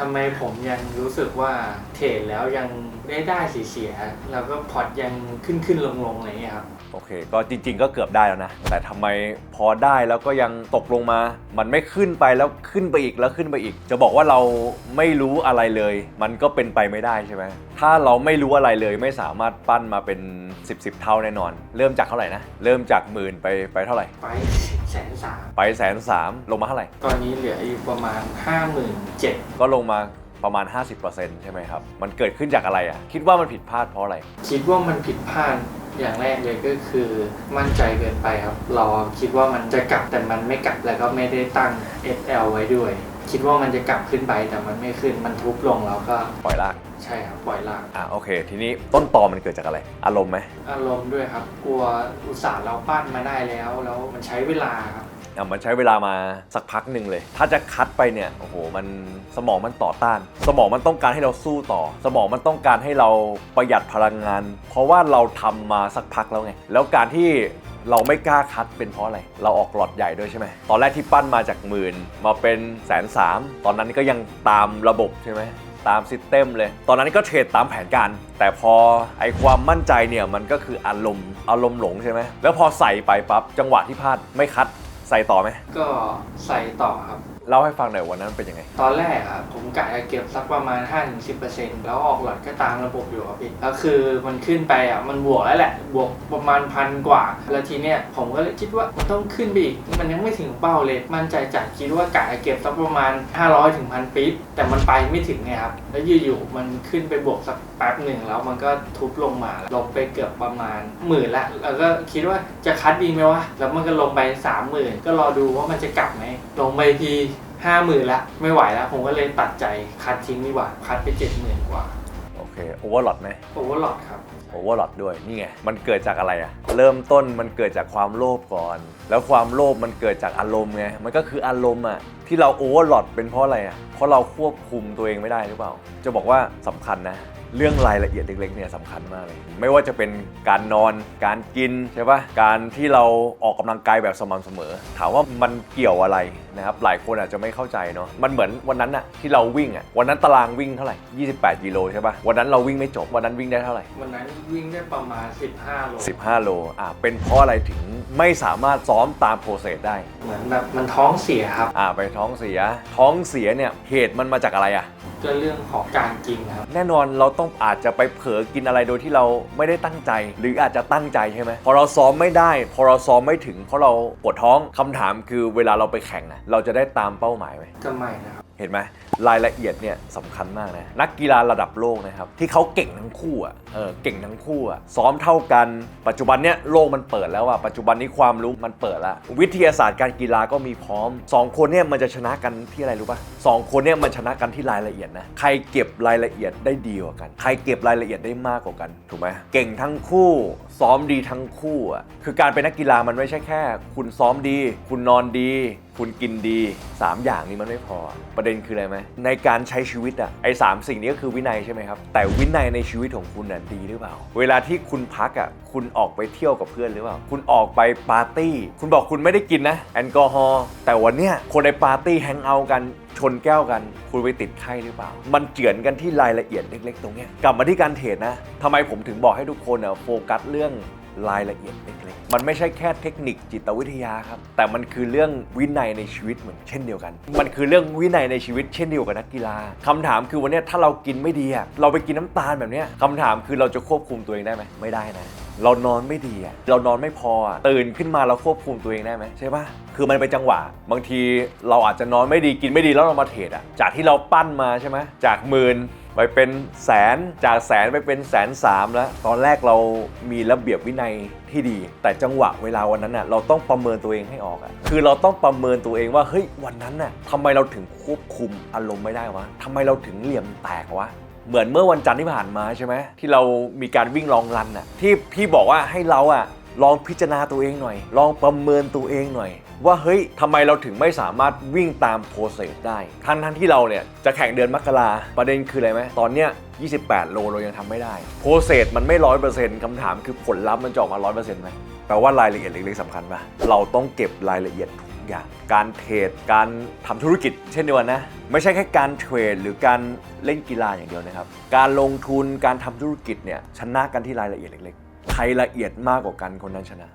ทำไมผมยังรู้สึกว่าเทรดแล้วยังได้ได้เสียๆแล้วก็พอร์ตยังขึ้นขึ้นลงลงอะไรอย่างเงี้ยครับ โอเค ก็จริง ๆ ก็เกือบได้แล้วนะ แต่ทำไมพอได้แล้วก็ยังตกลงมา มันไม่ขึ้นไปแล้วขึ้นไปอีกแล้วขึ้นไปอีก จะบอกว่าเราไม่รู้อะไรเลย มันก็เป็นไปไม่ได้ใช่ไหม ถ้าเราไม่รู้อะไรเลยไม่สามารถปั้นมาเป็น 10บสเท่าแน่นอน เริ่มจากเท่าไหร่นะ เริ่มจากหมื่นไปไปเท่าไหร่ ไปแสนสามไปแสนสามลงมาเท่าไหร่ ตอนนี้เหลืออยู่ประมาณห้าหมื่นเจ็ดก็ลงมาประมาณ 50%ใช่ไหมครับ มันเกิดขึ้นจากอะไรอะ คิดว่ามันผิดพลาดเพราะอะไร คิดว่ามันผิดพลาดอย่างแรกเลยก็คือมั่นใจเกินไปครับ เราคิดว่ามันจะกลับแต่มันไม่กลับแล้วก็ไม่ได้ตั้ง SL ไว้ด้วย คิดว่ามันจะกลับขึ้นไปแต่มันไม่ขึ้นมันทุบลงแล้วก็ปล่อยลาก ใช่ครับปล่อยลากอะโอเค ทีนี้ต้นตอมันเกิดจากอะไร อารมณ์ไหมอารมณ์ด้วยครับ กลัวอุตส่าห์เราปั้นมาได้แล้ว แล้วมันใช้เวลาครับอะมันใช้เวลามาสักพักหนึ่งเลย ถ้าจะคัดไปเนี่ยโอ้โหมันสมองมันต่อต้าน สมองมันต้องการให้เราสู้ต่อ สมองมันต้องการให้เราประหยัดพลังงาน เพราะว่าเราทำมาสักพักแล้วไง แล้วการที่เราไม่กล้าคัดเป็นเพราะอะไร เราออกหลอดใหญ่ด้วยใช่ไหม ตอนแรกที่ปั้นมาจากหมื่นมาเป็นแสนสามตอนนั้นก็ยังตามระบบใช่ไหม ตามซิสเต็มเลย ตอนนั้นก็เทรดตามแผนการ แต่พอไอความมั่นใจเนี่ยมันก็คืออารมณ์อารมณ์หลงใช่ไหมแล้วพอใส่ไปปั๊บจังหวะที่พลาดไม่คัดใส่ต่อไหมก็ใส่ต่อครับ เล่าให้ฟังหน่อยวันนั้นเป็นยังไง ตอนแรกอะผมกะจะเก็บสักประมาณ 5-10%แล้วออกหลอดก็ตามระบบอยู่ครับพี่แล้วคือมันขึ้นไปอะมันบวกแล้วแหละ บวกประมาณพันกว่า แล้วทีเนี้ยผมก็เลยคิดว่ามันต้องขึ้นไปอีก มันยังไม่ถึงเป้าเลย มั่นใจจัดคิดว่ากะจะเก็บสักประมาณ 500ถึงพันปิ๊บแต่มันไปไม่ถึงไงครับ แล้วอยู่ๆมันขึ้นไปบวกสักแป๊บหนึ่งแล้วมันก็ทุบลงมาลงไปเกือบประมาณหมื่นละแล้วก็คิดว่าจะคัดดีไหมวะ แล้วมันก็ลงไปสามหมื่นก็รอดูว่ามันจะกลับไหมลงไปที ห้าหมื่นละไม่ไหวแล้ว ผมก็เลยตัดใจคัดทิ้งดีกว่าคัดไปเจ็ดหมื่นกว่าโอเคโอเวอร์หลอดไหมโอเวอร์หลอดครับ โอเวอร์หลอดด้วยนี่ไง มันเกิดจากอะไรอะเริ่มต้นมันเกิดจากความโลภก่อน แล้วความโลภมันเกิดจากอารมณ์ไงมันก็คืออารมณ์อะ ที่เราโอเวอร์หลอดเป็นเพราะอะไรอะเพราะเราควบคุมตัวเองไม่ได้หรือเปล่า จะบอกว่าสำคัญนะ เรื่องรายละเอียดเล็กๆเนี่ยสำคัญมากเลย ไม่ว่าจะเป็นการนอน การกินใช่ปะการที่เราออกกำลังกายแบบสม่ำเสมอ ถามว่ามันเกี่ยวอะไรนะครับ หลายคนอาจจะไม่เข้าใจเนาะ มันเหมือนวันนั้นอะที่เราวิ่งอะวันนั้นตารางวิ่งเท่าไหร่ 28 กิโลใช่ปะวันนั้นเราวิ่งไม่จบ วันนั้นวิ่งได้เท่าไหร่ วันนั้นวิ่งได้ประมาณ 15 โล 15 โล อะ เป็นเพราะอะไรถึงไม่สามารถซ้อมตามโปรเซสได้ เหมือนแบบมันท้องเสียครับ อะไปท้องเสีย ท้องเสียเนี่ยเหตุมันมาจากอะไรอะก็เรื่องของการกินครับ แน่นอนเราต้องอาจจะไปเผลอกินอะไรโดยที่เราไม่ได้ตั้งใจ หรืออาจจะตั้งใจใช่ไหมพอเราซ้อมไม่ได้ พอเราซ้อมไม่ถึง เพราะเราปวดท้องคำถามคือเวลาเราไปแข่งนะเราจะได้ตามเป้าหมายไหมก็ไม่นะครับ เห็นไหมรายละเอียดเนี่ยสำคัญมากนะนักกีฬาระดับโลกนะครับที่เขาเก่งทั้งคู่อะเออเก่งทั้งคู่อะซ้อมเท่ากัน ปัจจุบันเนี่ยโลกมันเปิดแล้วอะปัจจุบันนี้ความรู้มันเปิดล้ววิทยาศาสตร์การกีฬาก็มีพร้อมสองคนเนี่ยมันจะชนะกันที่อะไรรู้ป่ะสองคนเนี่ยมันชนะกันที่รายละเอียดนะใครเก็บรายละเอียดได้ดีกว่ากัน ใครเก็บรายละเอียดได้มากกว่ากันถูกไหมเก่งทั้งคู่ ซ้อมดีทั้งคู่อะคือการเป็นนักกีฬามันไม่ใช่แค่ คุณซ้อมดี คุณนอนดีคุณกินดี 3 อย่างนี้มันไม่พอ ประเด็นคืออะไรไหมในการใช้ชีวิตอะไอ้สามสิ่งนี้ก็คือวินัยใช่ไหมครับ แต่วินัยในชีวิตของคุณน่ะดีหรือเปล่า เวลาที่คุณพักอะคุณออกไปเที่ยวกับเพื่อนหรือเปล่า คุณออกไปปาร์ตี้ คุณบอกคุณไม่ได้กินนะแอลกอฮอล์แต่วันเนี้ยคนในปาร์ตี้แฮงเอาท์กัน ชนแก้วกัน คุณไปติดไข้หรือเปล่า มันเจือนกันที่รายละเอียดเล็ก ๆ ตรงนี้กลับมาที่การเทรดนะทำไมผมถึงบอกให้ทุกคนอะโฟกัสเรื่องรายละเอียดเล็กๆ มันไม่ใช่แค่เทคนิคจิตวิทยาครับ แต่มันคือเรื่องวินัยในชีวิตเหมือนเช่นเดียวกัน มันคือเรื่องวินัยในชีวิตเช่นเดียวกับนักกีฬาคำถามคือวันนี้ถ้าเรากินไม่ดีเราไปกินน้ำตาลแบบนี้ยคำถามคือเราจะควบคุมตัวเองได้ไหมไม่ได้นะ เรานอนไม่ดีอะเรานอนไม่พออะตื่นขึ้นมาเราควบคุมตัวเองได้ไหมใช่ปะคือมันเป็นจังหวะ บางทีเราอาจจะนอนไม่ดีกินไม่ดีแล้วเรามาเทรดอะจากที่เราปั้นมาใช่ไหมจากหมื่นไปเป็นแสนจากแสนไปเป็นแสนสามแล้ว ตอนแรกเรามีระเบียบวินัยที่ดี แต่จังหวะเวลาวันนั้นน่ะเราต้องประเมินตัวเองให้ออกอะคือเราต้องประเมินตัวเองว่าเฮ้ยวันนั้นน่ะทำไมเราถึงควบคุมอารมณ์ไม่ได้วะทำไมเราถึงเหลี่ยมแตกวะ เหมือนเมื่อวันจันทร์ที่ผ่านมาใช่ไหมที่เรามีการวิ่งลองรันน่ะที่พี่บอกว่าให้เราอะลองพิจารณาตัวเองหน่อย ลองประเมินตัวเองหน่อย ว่าเฮ้ยทำไมเราถึงไม่สามารถวิ่งตามโปรเซสได้ ทั้งทั้งที่เราเนี่ยจะแข่งเดือนมกราประเด็นคืออะไรไหมตอนเนี้ย 28 โลเรายังทำไม่ได้ โปรเซสมันไม่ร้อยเปอร์เซ็นต์คำถามคือผลลัพธ์มันจะออกมาร้อยเปอร์เซ็นต์ไหมแปลว่ารายละเอียดเล็กๆสำคัญปะเราต้องเก็บรายละเอียดทุ อย่าง การเทรดการทำธุรกิจ เช่นเดียวกันนะ ไม่ใช่แค่การเทรดหรือการเล่นกีฬาอย่างเดียวนะครับ การลงทุนการทำธุรกิจเนี่ยชนะกันที่รายละเอียดเล็กๆใครละเอียดมากกว่ากันคนนั้นชนะ